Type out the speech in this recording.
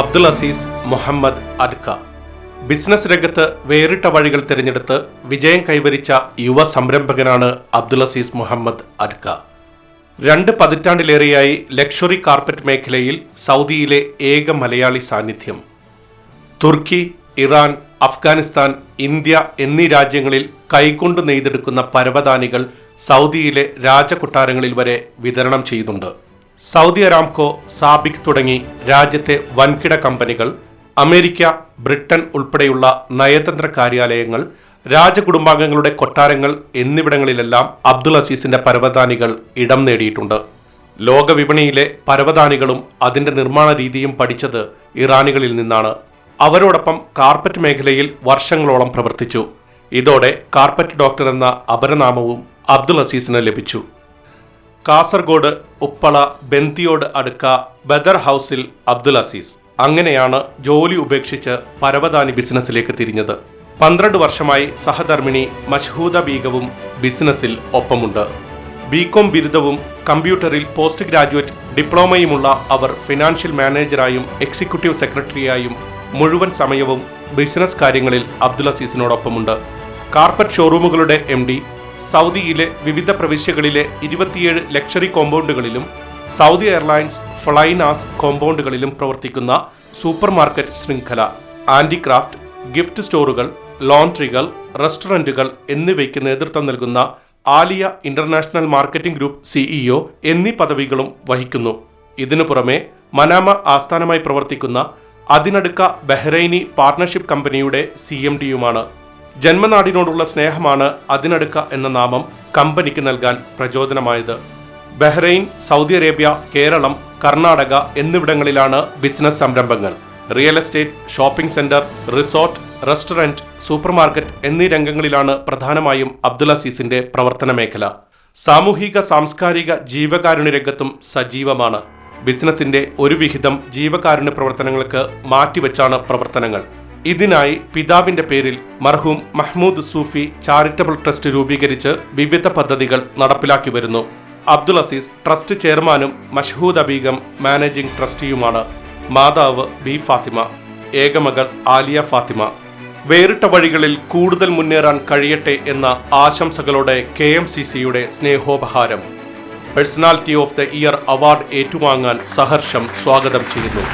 Abdul Aziz Muhammad Adka. Business രംഗത്ത് വേറിട്ട വഴികൾ തിരഞ്ഞെടുത്ത് വിജയം കൈവരിച്ച യുവ സംരംഭകനാണ് അബ്ദുൽ അസീസ് മുഹമ്മദ് അഡ്ക. രണ്ട് പതിറ്റാണ്ടിലേറെയായി ലക്ഷറി കാർപ്പറ്റ് മേഖലയിൽ സൗദിയിലെ ഏക മലയാളി സാന്നിധ്യം. തുർക്കി ഇറാൻ അഫ്ഗാനിസ്ഥാൻ ഇന്ത്യ എന്നീ രാജ്യങ്ങളിൽ കൈകൊണ്ട് നെയ്തെടുക്കുന്ന പരവതാനികൾ സൗദിയിലെ രാജകൊട്ടാരങ്ങളിൽ വരെ വിതരണം ചെയ്യുന്നുണ്ട്. സൗദി അറാംകോ സാബിക് തുടങ്ങി രാജ്യത്തെ വൻകിട കമ്പനികൾ അമേരിക്ക ബ്രിട്ടൻ ഉൾപ്പെടെയുള്ള നയതന്ത്ര കാര്യാലയങ്ങൾ രാജകുടുംബാംഗങ്ങളുടെ കൊട്ടാരങ്ങൾ എന്നിവിടങ്ങളിലെല്ലാം അബ്ദുൾ അസീസിന്റെ പരവതാനികൾ ഇടം നേടിയിട്ടുണ്ട്. ലോകവിപണിയിലെ പരവതാനികളും അതിന്റെ നിർമ്മാണ രീതിയും പഠിച്ചത് ഇറാനികളിൽ നിന്നാണ്. അവരോടൊപ്പം കാർപ്പറ്റ് മേഖലയിൽ വർഷങ്ങളോളം പ്രവർത്തിച്ചു. ഇതോടെ കാർപ്പറ്റ് ഡോക്ടർ എന്ന അപരനാമവും അബ്ദുൾ അസീസിന് ലഭിച്ചു. കാസർഗോഡ് ഉപ്പള ബന്തിയോട് അടുക്ക ബദർ ഹൗസിൽ അബ്ദുൽ അസീസ്. അങ്ങനെയാണ് ജോലി ഉപേക്ഷിച്ച് പരവതാനി ബിസിനസ്സിലേക്ക് തിരിഞ്ഞത്. പന്ത്രണ്ട് വർഷമായി സഹധർമ്മിണി മഷ്ഹൂദ ബീഗവും ബിസിനസ്സിൽ ഒപ്പമുണ്ട്. ബികോം ബിരുദവും കമ്പ്യൂട്ടറിൽ പോസ്റ്റ് ഗ്രാജുവേറ്റ് ഡിപ്ലോമയുമുള്ള അവർ ഫിനാൻഷ്യൽ മാനേജറായും എക്സിക്യൂട്ടീവ് സെക്രട്ടറിയായും മുഴുവൻ സമയവും ബിസിനസ് കാര്യങ്ങളിൽ അബ്ദുൽ അസീസിനോടൊപ്പമുണ്ട്. കാർപ്പറ്റ് ഷോറൂമുകളുടെ എം സൗദിയിലെ വിവിധ പ്രവിശ്യകളിലെ ഇരുപത്തിയേഴ് ലക്ഷറി കോമ്പൗണ്ടുകളിലും സൗദി എയർലൈൻസ് ഫ്ലൈനാസ് കോമ്പൗണ്ടുകളിലും പ്രവർത്തിക്കുന്ന സൂപ്പർ മാർക്കറ്റ് ശൃംഖല ആൻഡിക്രാഫ്റ്റ് ഗിഫ്റ്റ് സ്റ്റോറുകൾ ലോണ്ട്രികൾ റെസ്റ്റോറന്റുകൾ എന്നിവയ്ക്ക് നേതൃത്വം നൽകുന്ന Aliya international marketing group CEO എന്നീ പദവികളും വഹിക്കുന്നു. ഇതിനു പുറമെ മനാമ ആസ്ഥാനമായി പ്രവർത്തിക്കുന്ന അതിനടുക്ക ബഹ്റൈനി പാർട്ണർഷിപ്പ് കമ്പനിയുടെ സി എം ഡിയുമാണ്. ജന്മനാടിനോടുള്ള സ്നേഹമാണ് അതിനടുക്ക എന്ന നാമം കമ്പനിക്ക് നൽകാൻ പ്രചോദനമായത്. Bahrain Saudi Arabia Keralam Karnataka എന്നിവിടങ്ങളിലാണ് ബിസിനസ് സംരംഭങ്ങൾ. Real estate shopping centre resort restaurant supermarket എന്നീ രംഗങ്ങളിലാണ് പ്രധാനമായും അബ്ദുൽ അസീസിന്റെ പ്രവർത്തന മേഖല സാമൂഹിക സാംസ്കാരിക ജീവകാരുണ്യ രംഗത്തും സജീവമാണ്. ബിസിനസിന്റെ ഒരു വിഹിതം ജീവകാരുണ്യ പ്രവർത്തനങ്ങൾക്ക് മാറ്റിവെച്ചാണ് പ്രവർത്തനങ്ങൾ. ഇതിനായി പിതാവിന്റെ പേരിൽ മർഹൂം മഹ്മൂദ് സൂഫി ചാരിറ്റബിൾ ട്രസ്റ്റ് രൂപീകരിച്ച് വിവിധ പദ്ധതികൾ നടപ്പിലാക്കി വരുന്നു. അബ്ദുൽ അസീസ് ട്രസ്റ്റ് ചെയർമാനും മഷ്ഹൂദ് അബീഗം മാനേജിംഗ് ട്രസ്റ്റിയുമാണ്. മാതാവ് ബി ഫാത്തിമ ഏകമകൾ ആലിയ ഫാത്തിമ. വേറിട്ട വഴികളിൽ കൂടുതൽ മുന്നേറാൻ കഴിയട്ടെ എന്ന ആശംസകളോടെ കെ എം സി സിയുടെ സ്നേഹോപഹാരം. Personality of the year award ഏറ്റുവാങ്ങാൻ സഹർഷം സ്വാഗതം ചെയ്യുന്നു.